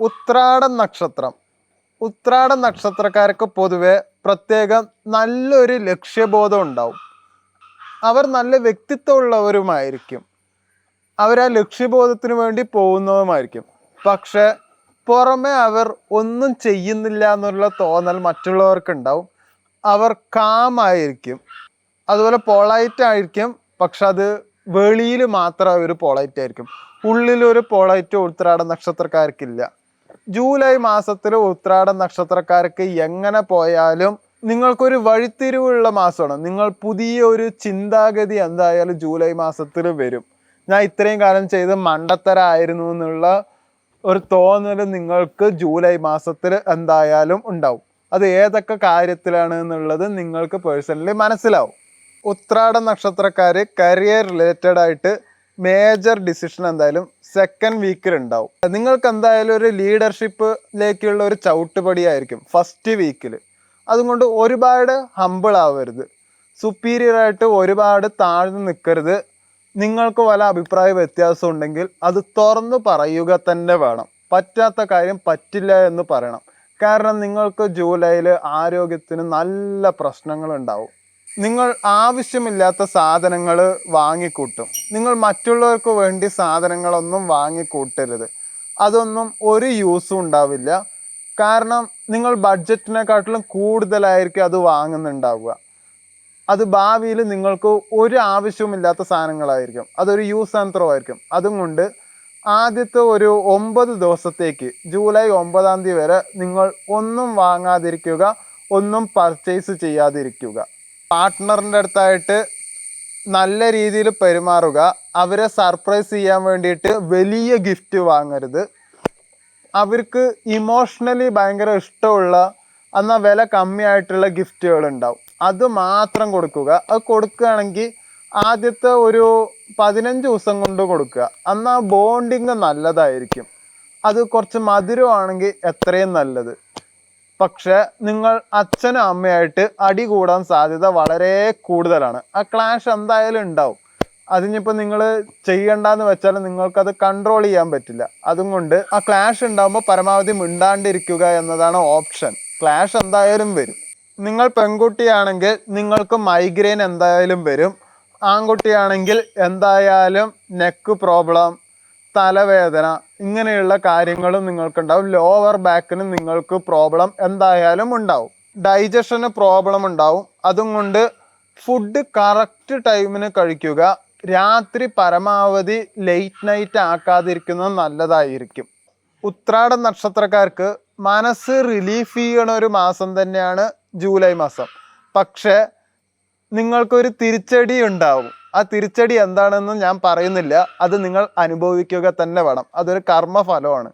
ഉത്രാടം നക്ഷത്രം. ഉത്രാട നക്ഷത്രക്കാർക്ക് പൊതുവെ പ്രത്യേകം നല്ലൊരു ലക്ഷ്യബോധം ഉണ്ടാവും. അവർ നല്ല വ്യക്തിത്വമുള്ളവരുമായിരിക്കും. അവർ ആ ലക്ഷ്യബോധത്തിന് വേണ്ടി പോകുന്നതുമായിരിക്കും പക്ഷെ പുറമെ അവർ ഒന്നും ചെയ്യുന്നില്ല എന്നുള്ള തോന്നൽ മറ്റുള്ളവർക്ക് ഉണ്ടാവും അവർ കാമായിരിക്കും. അതുപോലെ പൊളൈറ്റ് ആയിരിക്കും. പക്ഷെ അത് വെളിയിൽ മാത്രം അവർ പൊളൈറ്റ് ആയിരിക്കും. ഉള്ളിലൊരു പൊളൈറ്റ് ഉത്രാട നക്ഷത്രക്കാർക്കില്ല. ജൂലൈ മാസത്തിൽ ഉത്രാട നക്ഷത്രക്കാർക്ക് എങ്ങനെ പോയാലും നിങ്ങൾക്കൊരു വഴിത്തിരിവുള്ള മാസമാണ്. നിങ്ങൾ പുതിയ ഒരു ചിന്താഗതി എന്തായാലും ജൂലൈ മാസത്തിൽ വരും. ഞാൻ ഇത്രയും കാലം ചെയ്ത് മണ്ടത്തരായിരുന്നു എന്നുള്ള ഒരു തോന്നൽ നിങ്ങൾക്ക് ജൂലൈ മാസത്തിൽ എന്തായാലും ഉണ്ടാവും. അത് ഏതൊക്കെ കാര്യത്തിലാണ് എന്നുള്ളത് നിങ്ങൾക്ക് പേഴ്സണലി മനസ്സിലാവും. ഉത്രാട നക്ഷത്രക്കാർ കരിയർ റിലേറ്റഡ് ആയിട്ട് മേജർ ഡിസിഷൻ എന്തായാലും സെക്കൻഡ് വീക്കിൽ ഉണ്ടാവും നിങ്ങൾക്ക് എന്തായാലും ഒരു ലീഡർഷിപ്പിലേക്കുള്ള ഒരു ചവിട്ടുപടിയായിരിക്കും ഫസ്റ്റ് വീക്കിൽ അതുകൊണ്ട് ഒരുപാട് ഹമ്പിൾ ആവരുത്. സുപ്പീരിയർ ആയിട്ട് ഒരുപാട് താഴ്ന്നു നിൽക്കരുത് നിങ്ങൾക്ക് വല്ല അഭിപ്രായ വ്യത്യാസം ഉണ്ടെങ്കിൽ അത് തുറന്നു പറയുക തന്നെ വേണം. പറ്റാത്ത കാര്യം പറ്റില്ല എന്ന് പറയണം. കാരണം നിങ്ങൾക്ക് ജൂലൈയിൽ ആരോഗ്യത്തിന് നല്ല പ്രശ്നങ്ങൾ ഉണ്ടാവും. നിങ്ങൾ ആവശ്യമില്ലാത്ത സാധനങ്ങൾ വാങ്ങിക്കൂട്ടും. നിങ്ങൾ മറ്റുള്ളവർക്ക് വേണ്ടി സാധനങ്ങളൊന്നും വാങ്ങിക്കൂട്ടരുത്. അതൊന്നും ഒരു യൂസും ഉണ്ടാവില്ല. കാരണം നിങ്ങൾ ബഡ്ജറ്റിനെക്കാട്ടിലും കൂടുതലായിരിക്കും അത് വാങ്ങുന്നുണ്ടാവുക. അത് ഭാവിയിൽ നിങ്ങൾക്ക് ഒരു ആവശ്യവുമില്ലാത്ത സാധനങ്ങളായിരിക്കും. അതൊരു യൂസ് ആൻഡ് ആയിരിക്കും. അതും കൊണ്ട് ആദ്യത്തെ ഒരു ഒമ്പത് ദിവസത്തേക്ക് ജൂലൈ ഒമ്പതാം തീയതി വരെ നിങ്ങൾ ഒന്നും വാങ്ങാതിരിക്കുക ഒന്നും പർച്ചേസ് ചെയ്യാതിരിക്കുക. പാർട്ട്ണറിന്റെ അടുത്തായിട്ട് നല്ല രീതിയിൽ പെരുമാറുക. അവരെ സർപ്രൈസ് ചെയ്യാൻ വേണ്ടിയിട്ട് വലിയ ഗിഫ്റ്റ് വാങ്ങരുത്. അവർക്ക് ഇമോഷണലി ഭയങ്കര ഇഷ്ടമുള്ള എന്നാൽ വില കമ്മിയായിട്ടുള്ള ഗിഫ്റ്റുകൾ ഉണ്ടാവും അത് മാത്രം കൊടുക്കുക. അത് കൊടുക്കുകയാണെങ്കിൽ ആദ്യത്തെ ഒരു പതിനഞ്ച് ദിവസം കൊണ്ട് കൊടുക്കുക. എന്നാൽ ബോണ്ടിങ് നല്ലതായിരിക്കും. അത് കുറച്ച് മധുരമാണെങ്കിൽ എത്രയും നല്ലത്. പക്ഷെ നിങ്ങൾ അച്ഛനും അമ്മയായിട്ട് അടി കൂടാൻ സാധ്യത വളരെ കൂടുതലാണ്. ആ ക്ലാഷ് എന്തായാലും ഉണ്ടാവും. അതിനിപ്പോൾ നിങ്ങൾ ചെയ്യണ്ടെന്ന് വെച്ചാൽ നിങ്ങൾക്കത് കൺട്രോൾ ചെയ്യാൻ പറ്റില്ല. അതും കൊണ്ട് ആ ക്ലാഷ് ഉണ്ടാകുമ്പോൾ പരമാവധി മിണ്ടാണ്ടിരിക്കുക എന്നതാണ് ഓപ്ഷൻ ക്ലാഷ് എന്തായാലും വരും. നിങ്ങൾ പെൺകുട്ടിയാണെങ്കിൽ നിങ്ങൾക്ക് മൈഗ്രെയിൻ എന്തായാലും വരും. ആൺകുട്ടിയാണെങ്കിൽ എന്തായാലും നെക്ക് പ്രോബ്ലം തലവേദന ഇങ്ങനെയുള്ള കാര്യങ്ങളും നിങ്ങൾക്കുണ്ടാവും. ലോവർ ബാക്കിന് നിങ്ങൾക്ക് പ്രോബ്ലം എന്തായാലും ഉണ്ടാവും. ഡൈജഷന് പ്രോബ്ലം ഉണ്ടാവും. അതും കൊണ്ട് ഫുഡ് കറക്റ്റ് ടൈമിന് കഴിക്കുക. രാത്രി പരമാവധി ലേറ്റ് നൈറ്റ് ആക്കാതിരിക്കുന്നത് നല്ലതായിരിക്കും. ഉത്രാട നക്ഷത്രക്കാർക്ക് മനസ്സ് റിലീഫ് ചെയ്യണ ഒരു മാസം തന്നെയാണ് ജൂലൈ മാസം. പക്ഷേ നിങ്ങൾക്കൊരു തിരിച്ചടി ഉണ്ടാവും. ആ തിരിച്ചടി എന്താണെന്ന് ഞാൻ പറയുന്നില്ല. അത് നിങ്ങൾ അനുഭവിക്കുക തന്നെ വേണം. അതൊരു കർമ്മഫലമാണ്.